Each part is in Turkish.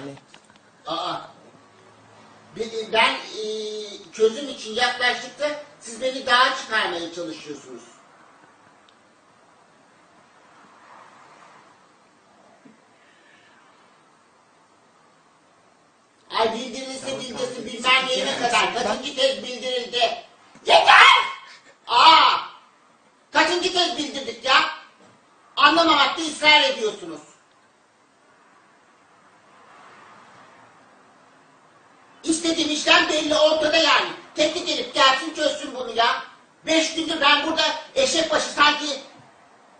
yani. Aa. Bir- Ben e, çözüm için yaklaştıkta siz beni dağa çıkarmaya çalışıyorsunuz. Ay bildirilse bildirsin bilmem neyine kadar. Kaçıncı kez bildirildi? Yeter! Aa! Kaçıncı kez bildirdik ya? Anlamamakta ısrar ediyorsunuz. İstediğim işlem belli ortada yani. Teklif edip gelsin çözsün bunu ya. Beş gündür ben burada eşek başı sanki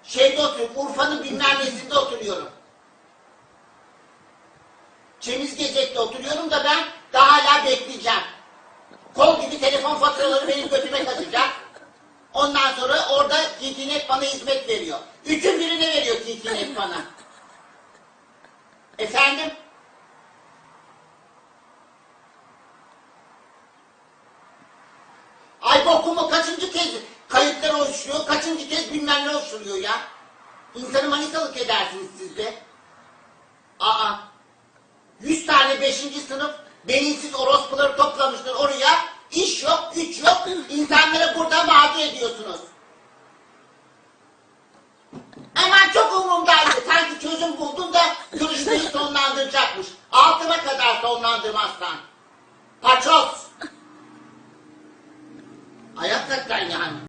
şeyde oturuyorum. Urfa'nın bilmem nesinde oturuyorum. Çemizgecek'te oturuyorum da ben daha hala bekleyeceğim. Kol gibi telefon faturaları benim götüme kaçacak. Ondan sonra orada Kinkinet bana hizmet veriyor. Üçün birine veriyor Kinkinet bana. Efendim? Ay bokumu kaçıncı kez kayıtlar oluşuyor, kaçıncı kez bilmem ne oluşuyor ya. İnsanı manitalık edersiniz siz de. Aa, yüz tane beşinci sınıf beyinsiz orospuları toplamışlar oraya. İş yok, güç yok, insanları burada mağdur ediyorsunuz. Aman çok umurumdaydı. Sanki çözüm buldun da görüşmeyi sonlandıracakmış. Altıma kadar sonlandırmazsan. Paço! هيتك بعيني عنه.